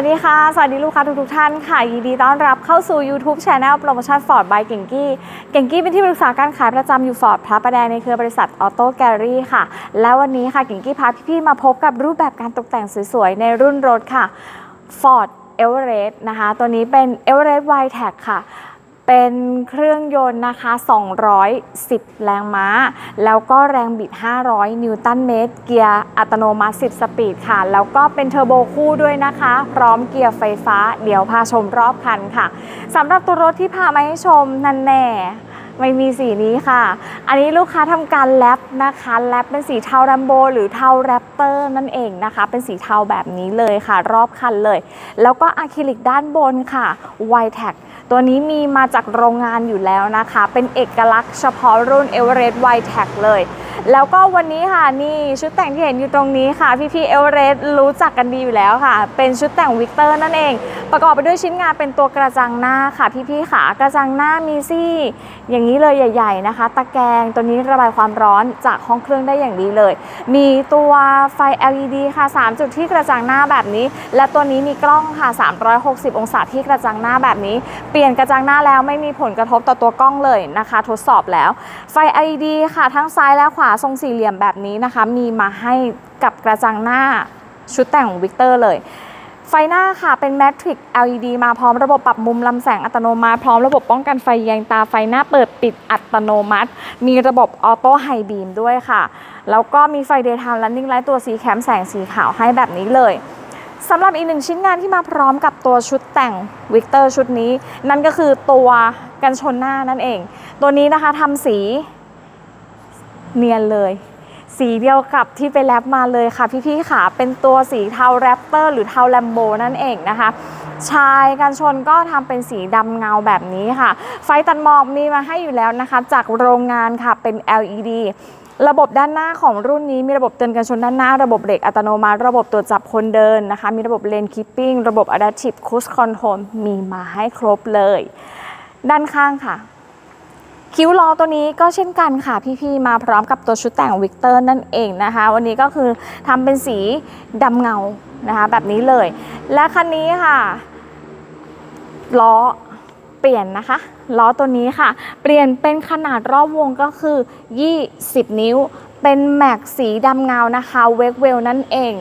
วัสดีค่ะ สวัสดีลูกค้าทุกทท่านค่ะ ยินดีต้อนรับเข้าสู่ YouTube Channel โปรโมชั่น Ford by เก่งกี้ เก่งกี้เป็นที่ปรึกษาการขายประจำอยู่ Ford พระประแดงในเครือบริษัทออโต้แกลลี่ค่ะ และวันนี้ค่ะ เก่งกี้พาพี่ๆมาพบกับรูปแบบการตกแต่งสวยๆ ในรุ่นรถค่ะ Ford Everest นะคะ ตัวนี้เป็น Everest w i t e c ค่ะ เป็นเครื่องยนต์นะคะ 210 แรงม้า แล้วก็แรงบิด 500 นิวตันเมตร เกียร์อัตโนมัติ 10 สปีดค่ะ แล้วก็เป็นเทอร์โบคู่ด้วยนะคะ พร้อมเกียร์ไฟฟ้า เดี๋ยวพาชมรอบคันค่ะ สำหรับตัวรถที่พามาให้ชมนั่นแน่ ไม่มีสีนี้ค่ะ อันนี้ลูกค้าทำการแรปนะคะแรปเป็นสีเทาดัมโบหรือเทาแรปเตอร์นั่นเองนะคะ เป็นสีเทาแบบนี้เลยค่ะ รอบคันเลย แล้วก็อะคริลิกด้านบนค่ะไวแท็กตัวนี้มีมาจากโรงงานอยู่แล้วนะคะ เป็นเอกลักษณ์เฉพาะรุ่น Everest w i t e c เลย แล้วก็วันนี้ค่ะนี่ชุดแต่งที่เห็นอยู่ตรงนี้ค่ะพี่ๆ Everest รู้จักกันดีอยู่แล้วค่ะ เป็นชุดแต่งวิกเตอร์นั่นเอง ประกอบไปด้วยชิ้นงานเป็นตัวกระจังหน้าค่ะ พี่ๆขากระจังหน้ามีซี่ อย่างนี้เลยใหญ่ ๆนะคะ ตะแกรงตัวนี้ระบายความร้อนจากห้องเครื่องได้อย่างดีเลย มีตัวไฟ LED ค่ะ 3 จุดที่กระจังหน้าแบบนี้ และตัวนี้มีกล้องค่ะ 360 องศาที่กระจังหน้าแบบนี้ เปลี่ยนกระจังหน้าแล้วไม่มีผลกระทบต่อตัวกล้องเลยนะคะ ทดสอบแล้ว ไฟ LED ค่ะทั้งซ้ายและขวาทรงสี่เหลี่ยมแบบนี้นะคะ มีมาให้กับกระจังหน้าชุดแต่งของวิกเตอร์เลย ไฟหน้าค่ะเป็น Matrix LED มาพร้อมระบบปรับมุมลำแสงอัตโนมัติพร้อมระบบป้องกันไฟแยงตาไฟหน้าเปิดปิดอัตโนมัติ มีระบบออโต้ไฮบีมด้วยค่ะ แล้วก็มีไฟ Daytime Running Light ตัวสีแคมแสงสีขาวให้แบบนี้เลยสำหรับอีกหนึ่งชิ้นงานที่มาพร้อมกับตัวชุดแต่งวิกเตอร์ชุดนี้ นั่นก็คือตัวกันชนหน้านั่นเอง ตัวนี้นะคะทำสี เนียนเลย สีเดียวกับที่ไปแรปมาเลยค่ะพี่ๆค่ะ เป็นตัวสีเทาแรปเตอร์หรือเทาแลมโบนั่นเองนะคะชายกันชนก็ทำเป็นสีดำเงาแบบนี้ค่ะ ไฟตัดหมอกมีมาให้อยู่แล้วนะคะ จากโรงงานค่ะเป็น LED ระบบด้านหน้าของรุ่นนี้มีระบบเตือนกันชนด้านหน้า ระบบเบรกอัตโนมัติ ระบบตรวจจับคนเดินนะคะ มีระบบเลนคีปปิ้งระบบ Adaptive Cruise Control มีมาให้ครบเลย ด้านข้างค่ะ คิ้วล้อตัวนี้ก็เช่นกันค่ะพี่ๆมาพร้อมกับตัวชุดแต่งวิกเตอร์นั่นเองนะคะ วันนี้ก็คือทำเป็นสีดำเงานะคะแบบนี้เลย และคันนี้ค่ะล้อเปลี่ยนนะคะล้อตัวนี้ค่ะ เปลี่ยนเป็นขนาดรอบวงก็คือ 20 นิ้ว เป็นแม็กสีดำเงานะคะเวกเวลนั่นเอง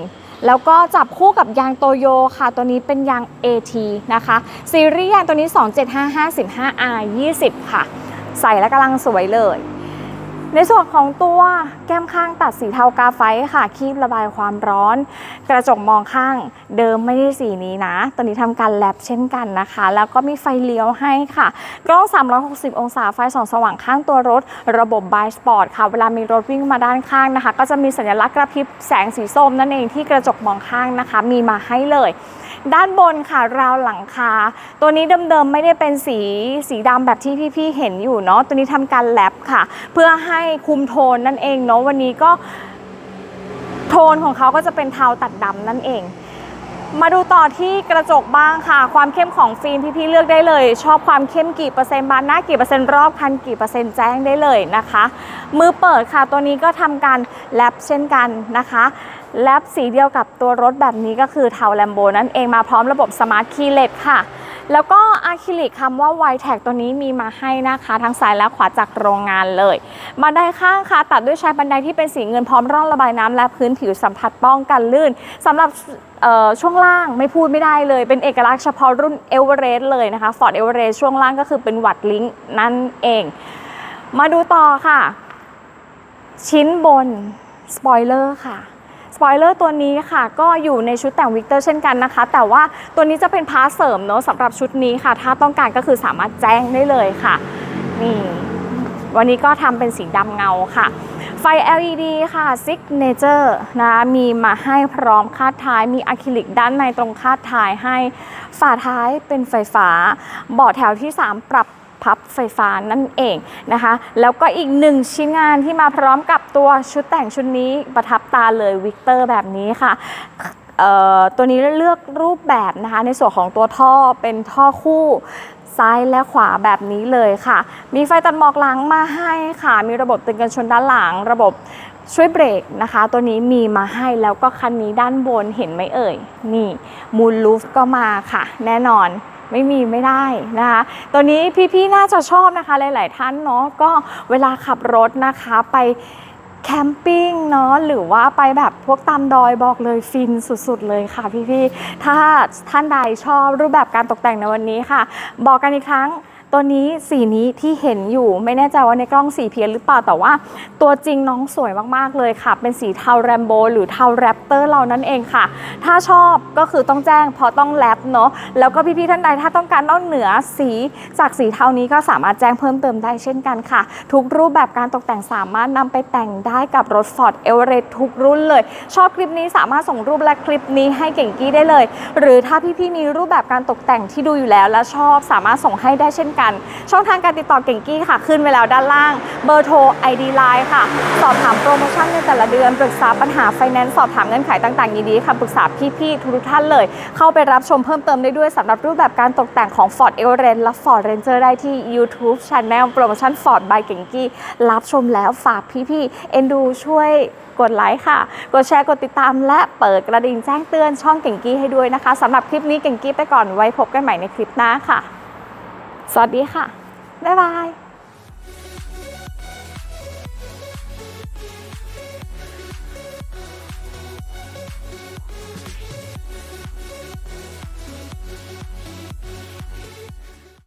แล้วก็จับคู่กับยางโตโยค่ะ ตัวนี้เป็นยาง AT นะคะซีรีส์ยางตัวนี้ 27555R 20 ค่ะ ใส่แล้วกำลังสวยเลย ในส่วนของตัวแก้มข้างตัดสีเทากาไฟค่ะ คีบระบายความร้อน กระจกมองข้างเดิมไม่ได้สีนี้นะตอนนี้ทำการแลบเช่นกันนะคะ แล้วก็มีไฟเลี้ยวให้ค่ะ กล้อง 360 องศาไฟส่องสว่างข้างตัวรถ ระบบบายสปอร์ตค่ะ เวลามีรถวิ่งมาด้านข้างนะคะ ก็จะมีสัญลักษณ์กระพริบแสงสีส้มนั่นเองที่กระจกมองข้างนะคะ มีมาให้เลยด้านบนค่ะราวหลังคา ตัวนี้เดิมๆไม่ได้เป็นสีสีดำแบบที่พี่ๆเห็นอยู่เนาะตัวนี้ทำการแลบค่ะ เพื่อให้คุมโทนนั่นเองเนาะวันนี้ก็โทนของเขาก็จะเป็นเทาตัดดำนั่นเองมาดูต่อที่กระจกบ้างค่ะ ความเข้มของฟิล์มพี่ๆเลือกได้เลย ชอบความเข้มกี่เปอร์เซ็นต์บานหน้ากี่เปอร์เซ็นต์รอบคันกี่เปอร์เซ็นต์แจ้งได้เลยนะคะ มือเปิดค่ะตัวนี้ก็ทำการแลบเช่นกันนะคะ แลบสีเดียวกับตัวรถแบบนี้ก็คือเทาแลมโบนั่นเองมาพร้อมระบบสมาร์ทคีย์เลสค่ะ แล้วก็อะคริลิกคำว่า w i t e c ตัวนี้มีมาให้นะคะทั้งซ้ายและขวาจากโรงงานเลยบันไดข้างค่ะ ตัดด้วยชายบันไดที่เป็นสีเงินพร้อมร่องระบายน้ำและพื้นผิวสัมผัสป้องกันลื่นสำหรับช่วงล่างไม่พูดไม่ได้เลย เป็นเอกลักษณ์เฉพาะรุ่นเอเวอเรสต์เลยนะคะ Ford Everest ช่วงล่างก็คือเป็นวัดลิงก์นั่นเอง มาดูต่อค่ะ ชิ้นบนสปอยเลอร์ค่ะ สปอยเลอร์ตัวนี้ค่ะ ก็อยู่ในชุดแต่งวิกเตอร์เช่นกันนะคะ แต่ว่าตัวนี้จะเป็นพาร์ทเสริมเนอะสำหรับชุดนี้ค่ะ ถ้าต้องการก็คือสามารถแจ้งได้เลยค่ะ นี่ วันนี้ก็ทำเป็นสีดำเงาค่ะ ไฟ LED ค่ะ Signature นะคะมีมาให้พร้อมคาดท้าย มีอะคริลิกด้านในตรงคาดท้ายให้ ฝาท้ายเป็นไฟฟ้า เบาะแถวที่ 3 ปรับ พับไฟฟ้านั่นเองนะคะ แล้วก็อีกหนึ่งชิ้นงานที่มาพร้อมกับตัวชุดแต่งชุดนี้ประทับตาเลยวิกเตอร์แบบนี้ค่ะตัวนี้เลือกรูปแบบนะคะ ในส่วนของตัวท่อเป็นท่อคู่ซ้ายและขวาแบบนี้เลยค่ะ มีไฟตัดหมอกหลังมาให้ค่ะ มีระบบเตือนกันชนด้านหลัง ระบบช่วยเบรกนะคะ ตัวนี้มีมาให้แล้วก็คันนี้ด้านบนเห็นไหมเอ่ย นี่มูลลูฟก็มาค่ะ แน่นอน ไม่มีไม่ได้นะคะตัวนี้พี่ๆน่าจะชอบนะคะหลายๆท่านเนาะก็เวลาขับรถนะคะไปแคมปิ้งเนาะหรือว่าไปแบบพวกตามดอยบอกเลยฟินสุดๆเลยค่ะพี่ๆถ้าท่านใดชอบรูปแบบการตกแต่งในวันนี้ค่ะ บอกกันอีกครั้ง ตัวนี้สีนี้ที่เห็นอยู่ไม่แน่ใจว่าในกล้องสีเพี้ยนหรือเปล่าแต่ว่า ตัวจริงน้องสวยมากๆเลยค่ะ เป็นสีเทาแรมโบหรือเทาแรปเตอร์เรานั่นเองค่ะ ถ้าชอบก็คือต้องแจ้งเพราะต้องแรปเนาะแล้วก็พี่ๆท่านใดถ้าต้องการนอกเหนือสีจากสีเทานี้ก็สามารถแจ้งเพิ่มเติมได้เช่นกันค่ะ ทุกรูปแบบการตกแต่งสามารถนำไปแต่งได้กับรถ Ford e v e r e s t ทุกรุ่นเลย ชอบคลิปนี้สามารถส่งรูปและคลิปนี้ให้เก่งกี้ได้เลย หรือถ้าพี่ๆมีรูปแบบการตกแต่งที่ดูอยู่แล้วและชอบสามารถส่งให้ได้เช่นกัน ช่องทางการติดต่อเก่งกี้ค่ะ ขึ้นไว้แล้วด้านล่าง เบอร์โทร ID Line ค่ะ สอบถามโปรโมชั่นในแต่ละเดือนปรึกษาปัญหาไฟแนนซ์สอบถามเงื่อนไขต่างๆยินดีค่ะปรึกษาพี่ๆทุกท่านเลย เข้าไปรับชมเพิ่มเติมได้ด้วยสำหรับรูปแบบการตกแต่งของ Ford e v e r e s t และ Ford Ranger ได้ที่ YouTube Channel โปรโมชั่น Ford by เก่งกี้รับชมแล้วฝากพี่ๆเอ็นดูช่วยกดไลค์ค่ะ กดแชร์ กดติดตาม และเปิดกระดิ่งแจ้งเตือนช่องเก่งกี้ให้ด้วยนะคะสำหรับคลิปนี้เก่งกี้ไปก่อนไว้พบกันใหม่ในคลิปหน้าค่ะ สวัสดีค่ะ บ๊ายบาย